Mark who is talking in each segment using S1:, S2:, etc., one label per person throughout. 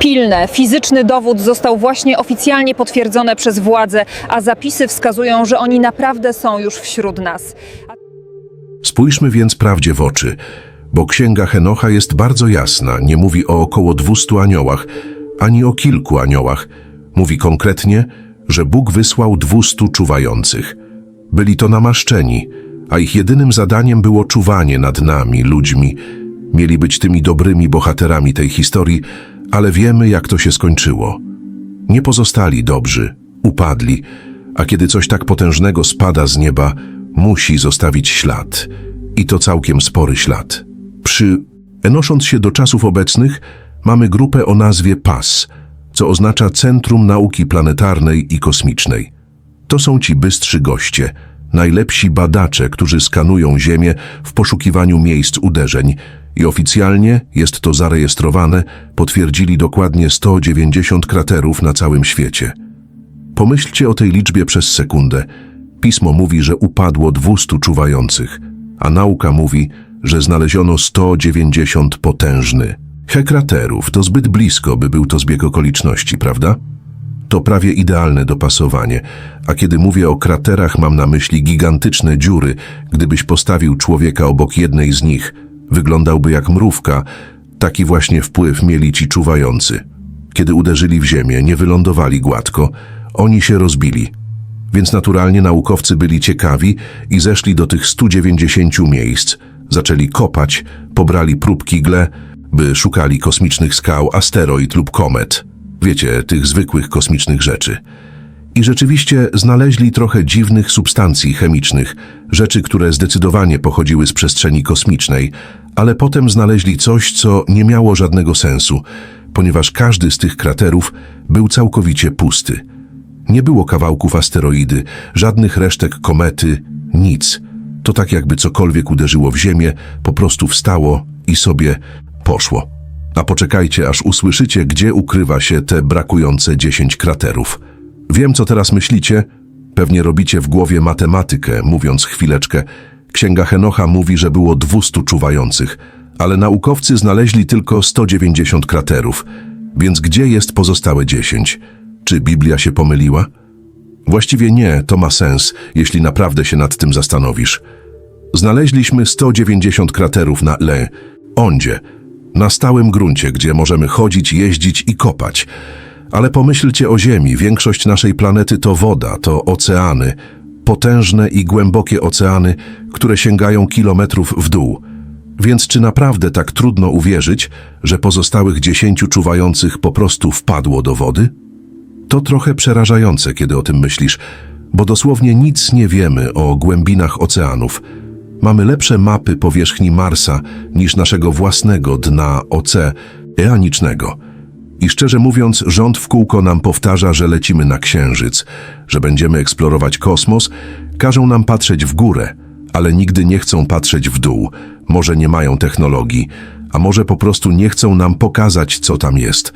S1: pilne. Fizyczny dowód został właśnie oficjalnie potwierdzony przez władze, a zapisy wskazują, że oni naprawdę są już wśród nas.
S2: Spójrzmy więc prawdzie w oczy, bo księga Henocha jest bardzo jasna, nie mówi o około 200 aniołach, ani o kilku aniołach. Mówi konkretnie, że Bóg wysłał 200 czuwających. Byli to namaszczeni, a ich jedynym zadaniem było czuwanie nad nami, ludźmi. Mieli być tymi dobrymi bohaterami tej historii, ale wiemy, jak to się skończyło. Nie pozostali dobrzy, upadli, a kiedy coś tak potężnego spada z nieba, musi zostawić ślad. I to całkiem spory ślad. Przy enosząc się do czasów obecnych, mamy grupę o nazwie PAS, co oznacza Centrum Nauki Planetarnej i Kosmicznej. To są ci bystrzy goście, najlepsi badacze, którzy skanują Ziemię w poszukiwaniu miejsc uderzeń i oficjalnie jest to zarejestrowane, potwierdzili dokładnie 190 kraterów na całym świecie. Pomyślcie o tej liczbie przez sekundę. Pismo mówi, że upadło 200 czuwających, a nauka mówi, że znaleziono 190 potężny. He kraterów to zbyt blisko, by był to zbieg okoliczności, prawda? To prawie idealne dopasowanie, a kiedy mówię o kraterach, mam na myśli gigantyczne dziury. Gdybyś postawił człowieka obok jednej z nich, wyglądałby jak mrówka. Taki właśnie wpływ mieli ci czuwający. Kiedy uderzyli w ziemię, nie wylądowali gładko, oni się rozbili. Więc naturalnie naukowcy byli ciekawi i zeszli do tych 190 miejsc. Zaczęli kopać, pobrali próbki gle, by szukali kosmicznych skał, asteroid lub komet. Wiecie, tych zwykłych kosmicznych rzeczy. I rzeczywiście znaleźli trochę dziwnych substancji chemicznych, rzeczy, które zdecydowanie pochodziły z przestrzeni kosmicznej, ale potem znaleźli coś, co nie miało żadnego sensu, ponieważ każdy z tych kraterów był całkowicie pusty. Nie było kawałków asteroidy, żadnych resztek komety, nic. To tak jakby cokolwiek uderzyło w ziemię, po prostu wstało i sobie poszło. A poczekajcie, aż usłyszycie, gdzie ukrywa się te brakujące 10 kraterów. Wiem, co teraz myślicie. Pewnie robicie w głowie matematykę, mówiąc chwileczkę. Księga Henocha mówi, że było 200 czuwających, ale naukowcy znaleźli tylko 190 kraterów. Więc gdzie jest pozostałe 10? Czy Biblia się pomyliła? Właściwie nie, to ma sens, jeśli naprawdę się nad tym zastanowisz. Znaleźliśmy 190 kraterów na Le, Ondzie, na stałym gruncie, gdzie możemy chodzić, jeździć i kopać. Ale pomyślcie o Ziemi, większość naszej planety to woda, to oceany, potężne i głębokie oceany, które sięgają kilometrów w dół. Więc czy naprawdę tak trudno uwierzyć, że pozostałych dziesięciu czuwających po prostu wpadło do wody? To trochę przerażające, kiedy o tym myślisz, bo dosłownie nic nie wiemy o głębinach oceanów. Mamy lepsze mapy powierzchni Marsa niż naszego własnego dna oceanicznego. I szczerze mówiąc, rząd w kółko nam powtarza, że lecimy na Księżyc, że będziemy eksplorować kosmos, każą nam patrzeć w górę, ale nigdy nie chcą patrzeć w dół. Może nie mają technologii, a może po prostu nie chcą nam pokazać, co tam jest.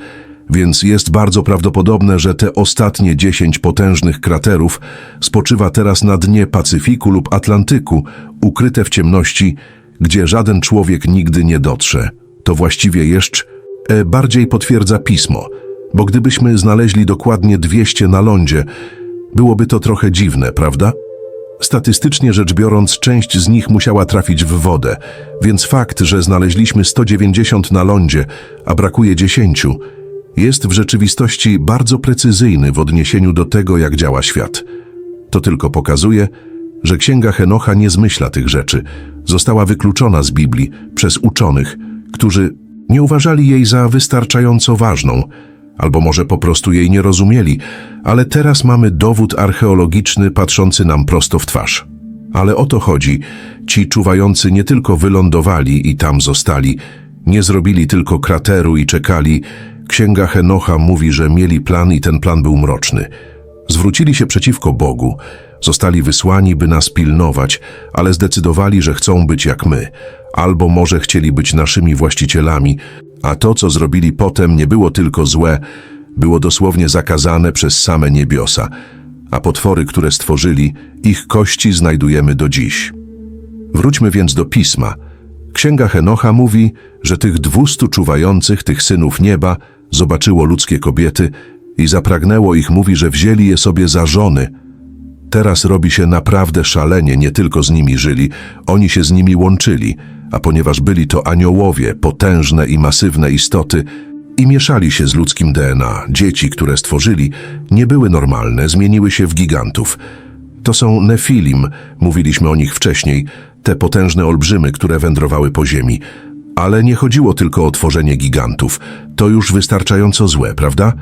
S2: Więc jest bardzo prawdopodobne, że te ostatnie dziesięć potężnych kraterów spoczywa teraz na dnie Pacyfiku lub Atlantyku, ukryte w ciemności, gdzie żaden człowiek nigdy nie dotrze. To właściwie jeszcze e, bardziej potwierdza pismo, bo gdybyśmy znaleźli dokładnie 200 na lądzie, byłoby to trochę dziwne, prawda? Statystycznie rzecz biorąc, część z nich musiała trafić w wodę, więc fakt, że znaleźliśmy 190 na lądzie, a brakuje 10, jest w rzeczywistości bardzo precyzyjny w odniesieniu do tego, jak działa świat. To tylko pokazuje, że Księga Henocha nie zmyśla tych rzeczy. Została wykluczona z Biblii przez uczonych, którzy nie uważali jej za wystarczająco ważną, albo może po prostu jej nie rozumieli, ale teraz mamy dowód archeologiczny patrzący nam prosto w twarz. Ale o to chodzi. Ci czuwający nie tylko wylądowali i tam zostali, nie zrobili tylko krateru i czekali. Księga Henocha mówi, że mieli plan i ten plan był mroczny. Zwrócili się przeciwko Bogu, zostali wysłani, by nas pilnować, ale zdecydowali, że chcą być jak my, albo może chcieli być naszymi właścicielami, a to, co zrobili potem, nie było tylko złe, było dosłownie zakazane przez same niebiosa, a potwory, które stworzyli, ich kości znajdujemy do dziś. Wróćmy więc do pisma. Księga Henocha mówi, że tych dwustu czuwających, tych synów nieba, zobaczyło ludzkie kobiety i zapragnęło ich, mówi, że wzięli je sobie za żony. Teraz robi się naprawdę szalenie, nie tylko z nimi żyli, oni się z nimi łączyli, a ponieważ byli to aniołowie, potężne i masywne istoty, i mieszali się z ludzkim DNA, dzieci, które stworzyli, nie były normalne, zmieniły się w gigantów. To są Nefilim, mówiliśmy o nich wcześniej, te potężne olbrzymy, które wędrowały po ziemi. Ale nie chodziło tylko o tworzenie gigantów. To już wystarczająco złe, prawda?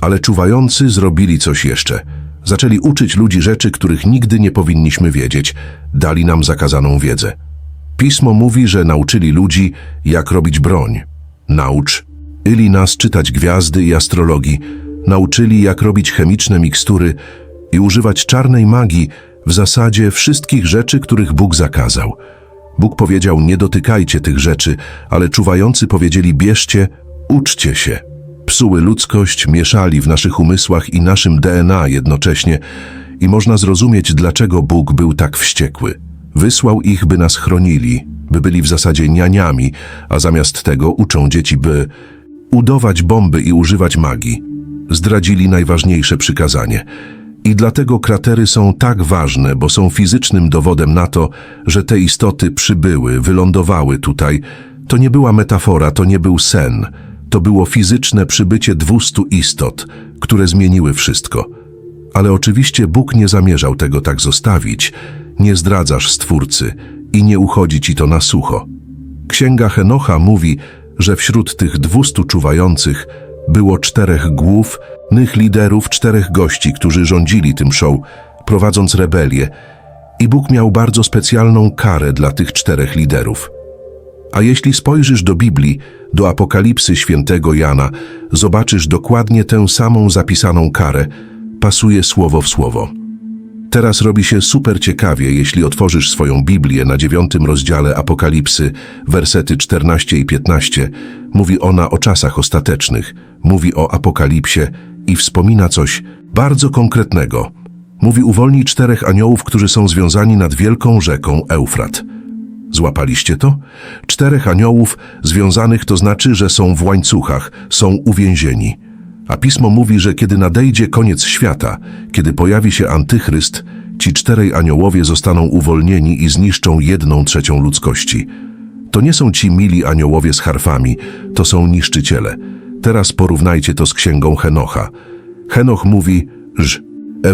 S2: Ale czuwający zrobili coś jeszcze. Zaczęli uczyć ludzi rzeczy, których nigdy nie powinniśmy wiedzieć. Dali nam zakazaną wiedzę. Pismo mówi, że nauczyli ludzi, jak robić broń. Naucz. Yli nas czytać gwiazdy i astrologii. Nauczyli, jak robić chemiczne mikstury i używać czarnej magii w zasadzie wszystkich rzeczy, których Bóg zakazał. Bóg powiedział, nie dotykajcie tych rzeczy, ale czuwający powiedzieli, bierzcie, uczcie się. Psuły ludzkość, mieszali w naszych umysłach i naszym DNA jednocześnie i można zrozumieć, dlaczego Bóg był tak wściekły. Wysłał ich, by nas chronili, by byli w zasadzie nianiami, a zamiast tego uczą dzieci, by udawać bomby i używać magii. Zdradzili najważniejsze przykazanie. I dlatego kratery są tak ważne, bo są fizycznym dowodem na to, że te istoty przybyły, wylądowały tutaj. To nie była metafora, to nie był sen. To było fizyczne przybycie dwustu istot, które zmieniły wszystko. Ale oczywiście Bóg nie zamierzał tego tak zostawić. Nie zdradzasz Stwórcy i nie uchodzi ci to na sucho. Księga Henocha mówi, że wśród tych dwustu czuwających było czterech głównych liderów, czterech gości, którzy rządzili tym show, prowadząc rebelię. I Bóg miał bardzo specjalną karę dla tych czterech liderów. A jeśli spojrzysz do Biblii, do Apokalipsy świętego Jana, zobaczysz dokładnie tę samą zapisaną karę. Pasuje słowo w słowo. Teraz robi się super ciekawie, jeśli otworzysz swoją Biblię na dziewiątym rozdziale Apokalipsy, wersety 14 i 15. Mówi ona o czasach ostatecznych, mówi o Apokalipsie i wspomina coś bardzo konkretnego. Mówi uwolnij czterech aniołów, którzy są związani nad wielką rzeką Eufrat. Złapaliście to? Czterech aniołów związanych to znaczy, że są w łańcuchach, są uwięzieni. A pismo mówi, że kiedy nadejdzie koniec świata, kiedy pojawi się antychryst, ci czterej aniołowie zostaną uwolnieni i zniszczą jedną trzecią ludzkości. To nie są ci mili aniołowie z harfami, to są niszczyciele. Teraz porównajcie to z księgą Henocha. Henoch mówi, że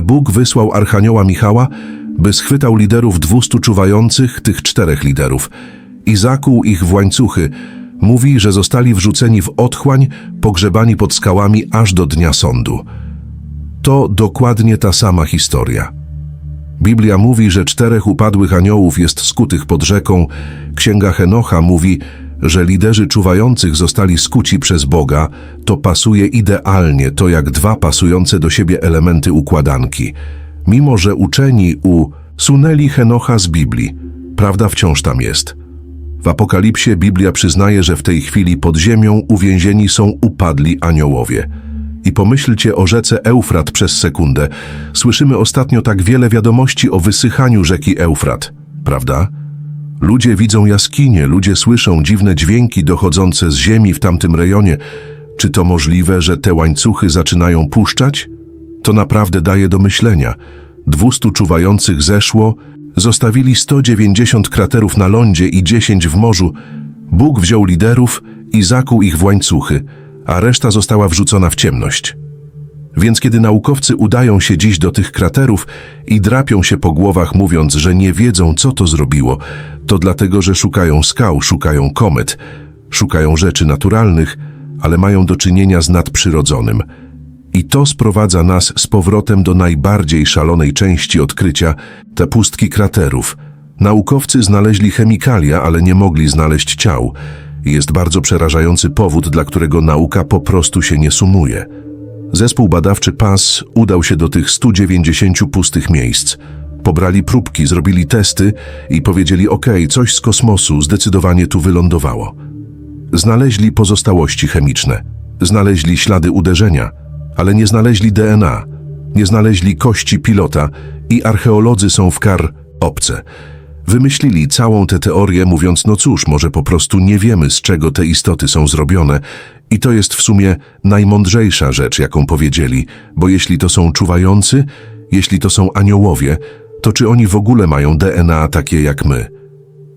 S2: Bóg wysłał archanioła Michała, by schwytał liderów dwustu czuwających, tych czterech liderów, i zakuł ich w łańcuchy. Mówi, że zostali wrzuceni w otchłań, pogrzebani pod skałami aż do dnia sądu. To dokładnie ta sama historia. Biblia mówi, że czterech upadłych aniołów jest skutych pod rzeką. Księga Henocha mówi, że liderzy czuwających zostali skuci przez Boga. To pasuje idealnie, to jak dwa pasujące do siebie elementy układanki. Mimo, że uczeni usunęli Henocha z Biblii, prawda wciąż tam jest. W Apokalipsie Biblia przyznaje, że w tej chwili pod ziemią uwięzieni są upadli aniołowie. I pomyślcie o rzece Eufrat przez sekundę. Słyszymy ostatnio tak wiele wiadomości o wysychaniu rzeki Eufrat, prawda? Ludzie widzą jaskinie, ludzie słyszą dziwne dźwięki dochodzące z ziemi w tamtym rejonie. Czy to możliwe, że te łańcuchy zaczynają puszczać? To naprawdę daje do myślenia. Dwustu czuwających zeszło, zostawili 190 kraterów na lądzie i 10 w morzu. Bóg wziął liderów i zakuł ich w łańcuchy, a reszta została wrzucona w ciemność. Więc kiedy naukowcy udają się dziś do tych kraterów i drapią się po głowach, mówiąc, że nie wiedzą, co to zrobiło, to dlatego, że szukają skał, szukają komet, szukają rzeczy naturalnych, ale mają do czynienia z nadprzyrodzonym. I to sprowadza nas z powrotem do najbardziej szalonej części odkrycia, te pustki kraterów. Naukowcy znaleźli chemikalia, ale nie mogli znaleźć ciał. Jest bardzo przerażający powód, dla którego nauka po prostu się nie sumuje. Zespół badawczy PAS udał się do tych 190 pustych miejsc. Pobrali próbki, zrobili testy i powiedzieli: OK, coś z kosmosu zdecydowanie tu wylądowało. Znaleźli pozostałości chemiczne, znaleźli ślady uderzenia, ale nie znaleźli DNA, nie znaleźli kości pilota i archeolodzy są w kar obce. Wymyślili całą tę teorię, mówiąc, no cóż, może po prostu nie wiemy, z czego te istoty są zrobione. I to jest w sumie najmądrzejsza rzecz, jaką powiedzieli, bo jeśli to są czuwający, jeśli to są aniołowie, to czy oni w ogóle mają DNA takie jak my?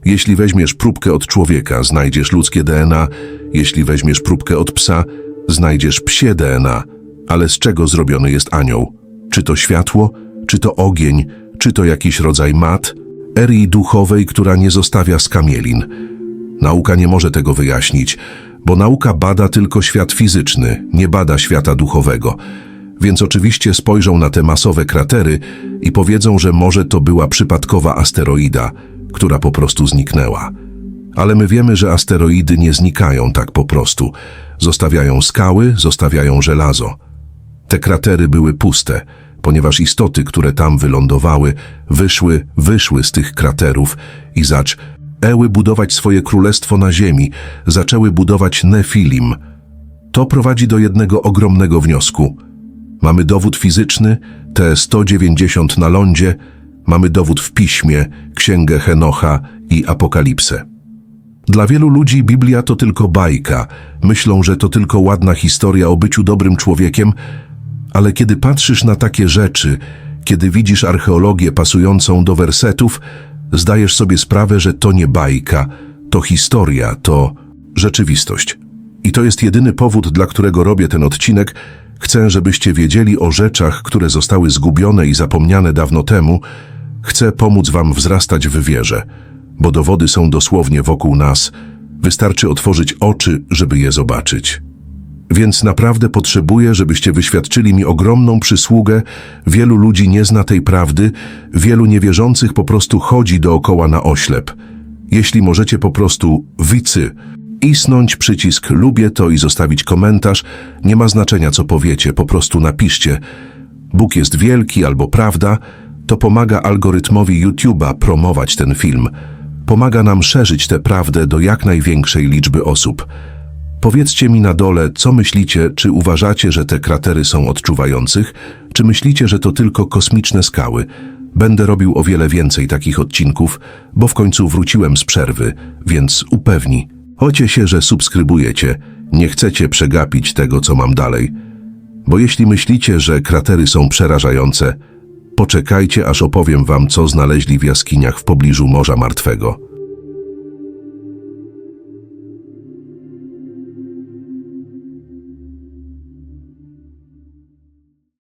S2: Jeśli weźmiesz próbkę od człowieka, znajdziesz ludzkie DNA, jeśli weźmiesz próbkę od psa, znajdziesz psie DNA. Ale z czego zrobiony jest anioł? Czy to światło, czy to ogień, czy to jakiś rodzaj mat? Erii duchowej, która nie zostawia skamielin. Nauka nie może tego wyjaśnić, bo nauka bada tylko świat fizyczny, nie bada świata duchowego. Więc oczywiście spojrzą na te masowe kratery i powiedzą, że może to była przypadkowa asteroida, która po prostu zniknęła. Ale my wiemy, że asteroidy nie znikają tak po prostu. Zostawiają skały, zostawiają żelazo. Te kratery były puste, ponieważ istoty, które tam wylądowały, wyszły, wyszły z tych kraterów i zacz eły budować swoje królestwo na ziemi, zaczęły budować Nefilim. To prowadzi do jednego ogromnego wniosku. Mamy dowód fizyczny, te 190 na lądzie, mamy dowód w piśmie, księgę Henocha i Apokalipsę. Dla wielu ludzi Biblia to tylko bajka. Myślą, że to tylko ładna historia o byciu dobrym człowiekiem, ale kiedy patrzysz na takie rzeczy, kiedy widzisz archeologię pasującą do wersetów, zdajesz sobie sprawę, że to nie bajka, to historia, to rzeczywistość. I to jest jedyny powód, dla którego robię ten odcinek. Chcę, żebyście wiedzieli o rzeczach, które zostały zgubione i zapomniane dawno temu. Chcę pomóc wam wzrastać w wierze, bo dowody są dosłownie wokół nas. Wystarczy otworzyć oczy, żeby je zobaczyć. Więc naprawdę potrzebuję, żebyście wyświadczyli mi ogromną przysługę. Wielu ludzi nie zna tej prawdy, wielu niewierzących po prostu chodzi dookoła na oślep. Jeśli możecie po prostu wicy, isnąć przycisk lubię to i zostawić komentarz, nie ma znaczenia co powiecie, po prostu napiszcie. Bóg jest wielki albo prawda, to pomaga algorytmowi YouTube'a promować ten film. Pomaga nam szerzyć tę prawdę do jak największej liczby osób. Powiedzcie mi na dole, co myślicie, czy uważacie, że te kratery są odczuwających, czy myślicie, że to tylko kosmiczne skały. Będę robił o wiele więcej takich odcinków, bo w końcu wróciłem z przerwy, więc upewni. Chodźcie się, że subskrybujecie, nie chcecie przegapić tego, co mam dalej. Bo jeśli myślicie, że kratery są przerażające, poczekajcie, aż opowiem wam, co znaleźli w jaskiniach w pobliżu Morza Martwego.